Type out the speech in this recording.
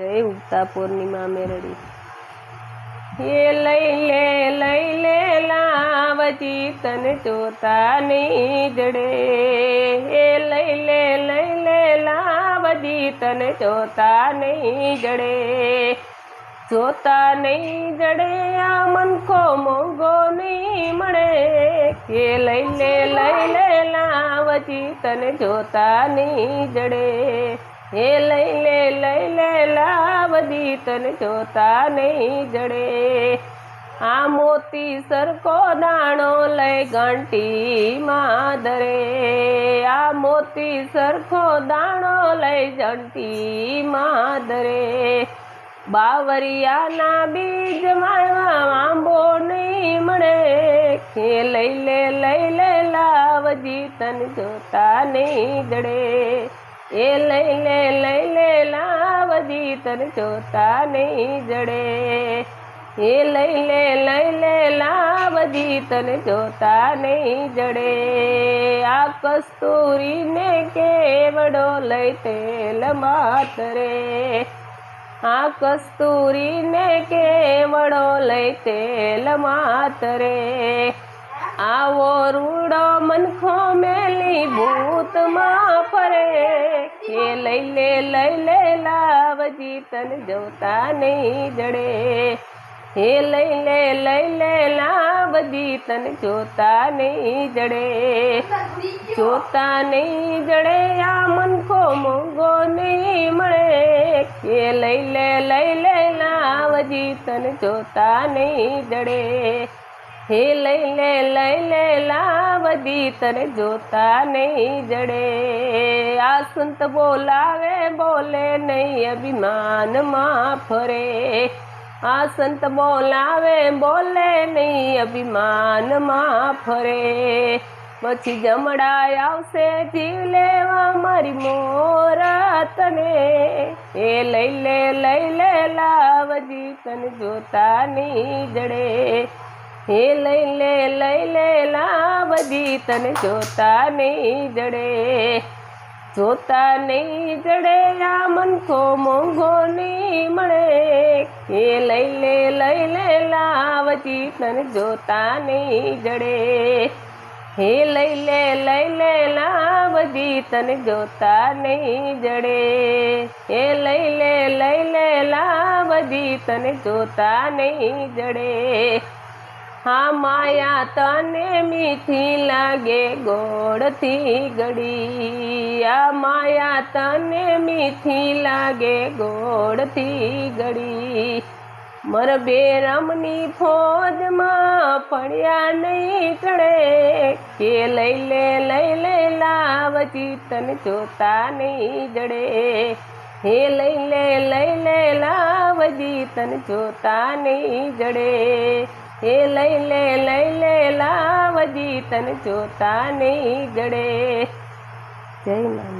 જય ઉગતા પૂર્ણિમા મેરડી. એ લઈ લે લઈ લે લાવજી તને જોતા નહીં જડે. એ લઈ લે લઈ લે લાવજી તને જોતા નહીં જડે. જોતા નહીં જડે આ કો મોંઘો નહીં મળે. કે લઈ લે લઈ લે લાવજી તને જોતા નહીં જડે. હે લઈ લે લઈ લે, લાવદી તને જોતા નહીં જડે. આ મોતી સરખો દાણો લઈ ઘંટી માદરે આ મોતી સરખો દાણો લઈ ઘંટી માદરે બાવરિયાના બીજ મારવા આંબો નહીં મળે. કે લઈ લે લઈ લે લાવજી તન જોતા નહીં જડે. એ લઈ લે લઈ લે લાવજી તને જોતા નહીં જડે એ લઈ લે લઈ લે લાવજી તને જોતા નહીં જડે આ કસ્તુરીને કેવડો લઈ તેલ માતરે આ કસ્તુરીને કેવડો લઈ તેલ માતરે આવો રૂડો મનખો મેલી ભૂતમાં ફરે કે લઈ લે લઈ લે લાવજી તને જોતા નહીં જડે. હે લઈ લે લઈ લે લાવજી તને જોતા નહીં જડે. જોતા નહીં જડે, આ મનખો મોંઘો નહીં મળે. કે લઈ લે લઈ લે લાવજી તને જોતા નહીં જડે. હે લઈ લે લઈ લે લાવજી તને જોતા નહીં જડે આ સંત બોલાવે બોલે નહીં અભિમાનમાં ફરે આ સંત બોલાવે બોલે નહીં અભિમાનમાં ફરે પછી જમડાય આવશે જીવ લેવા મારી મોરા તને એ લઈ લે લઈ લે લાવજી તને જોતા નહીં જડે હે લઈ લે લઈ લે લાવજી તને જોતા નહીં જડે જોતા નહીં જડે આ મનખો મોંઘો નહીં મળે હે લઈ લે લઈ લે લાવજી તને જોતા નહીં જડે હે લઈ લે લઈ લે લાવજી તને જોતા નહીં જડે હે લઈ લે લઈ લે લાવજી તને જોતા નહીં જડે હા માયા, તને મીઠી લાગે, ગોળથી ગળી. આ માયા, તને મીઠી લાગે, ગોળથી ગળી. મર બેરમની ફોજમાં પડ્યા નહીં ચડે. કે લઈ લે લઈ લે, લાવ, ચિતન જોતા નહીં જડે. હે લઈ લે લઈ લે, લાવ જીતન જોતા નહીં જડે. હે લઈ લે લઈ લે લાવજી તને જોતા નહીં ગળે જય નામ